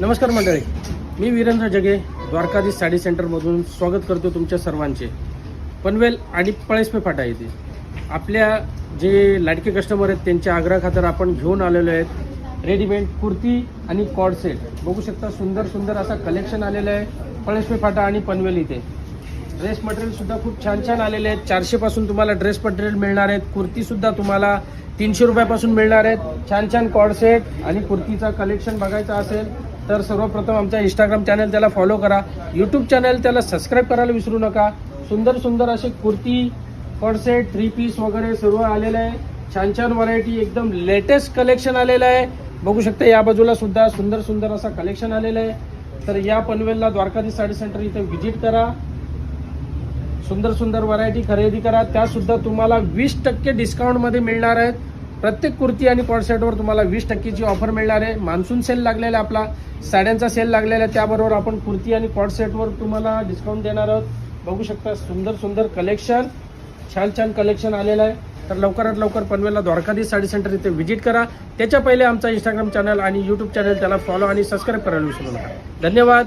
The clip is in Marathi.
नमस्कार मंडळी. मी वीरेंद्र जगे द्वारकाधीश साडी सेंटरमधून स्वागत करतो तुमच्या सर्वांचे. पनवेल आणि पळेसपे फाटा येथे. आपल्या जे लाडके कस्टमर आहेत त्यांच्या आग्रहाखातर आपण घेऊन आलेलो आहेत. रेडीमेड कुर्ती आणि कॉड सेट बघू शकता सुंदर सुंदर असा कलेक्शन आलेलं आहे. पळेसपे फाटा आणि पनवेल इथे. ड्रेस मटेरियलसुद्धा खूप छान छान आलेले आहेत. चारशेपासून तुम्हाला ड्रेस मटेरियल मिळणार आहेत. कुर्तीसुद्धा तुम्हाला तीनशे रुपयापासून मिळणार आहेत. छान छान कॉड सेट आणि कुर्तीचा कलेक्शन बघायचा असेल तर सर्वप्रथम आमच्या इंस्टाग्राम चॅनल त्याला फॉलो करा. यूट्यूब चॅनल त्याला सबस्क्राईब करायला विसरू नका. सुंदर सुंदर असे kurti co-ord set three piece वगैरे सर्व आलेलं आहे. छान छान व्हरायटी एकदम लेटेस्ट कलेक्शन आलेलं आहे. बघू शकता या बाजूला सुद्धा सुंदर सुंदर असा कलेक्शन आलेलं आहे. तर या पनवेलला द्वारकाधीश साडी सेंटर इथे व्हिजिट करा. सुंदर सुंदर व्हरायटी खरेदी करा. त्यासुद्धा तुम्हाला वीस टक्के डिस्काउंटमध्ये मिळणार आहेत. प्रत्येक कुर्ती आणि कॉडसेटवर तुम्हाला वीस टक्केची ऑफर मिळणार आहे. मान्सून सेल लागलेला आहे आपला. साड्यांचा सेल लागलेला आहे. त्याबरोबर आपण कुर्ती आणि कॉडसेटवर तुम्हाला डिस्काउंट देणार आहोत. बघू शकता सुंदर सुंदर कलेक्शन छान छान कलेक्शन आलेलं आहे. तर लवकरात लवकर पनवेलला द्वारकाधीश साडी सेंटर इथे व्हिजिट करा. त्याच्या पहिले आमचा इंस्टाग्राम चॅनल आणि यूट्यूब चॅनल त्याला फॉलो आणि सबस्क्राईब करायला विसरू नका. धन्यवाद.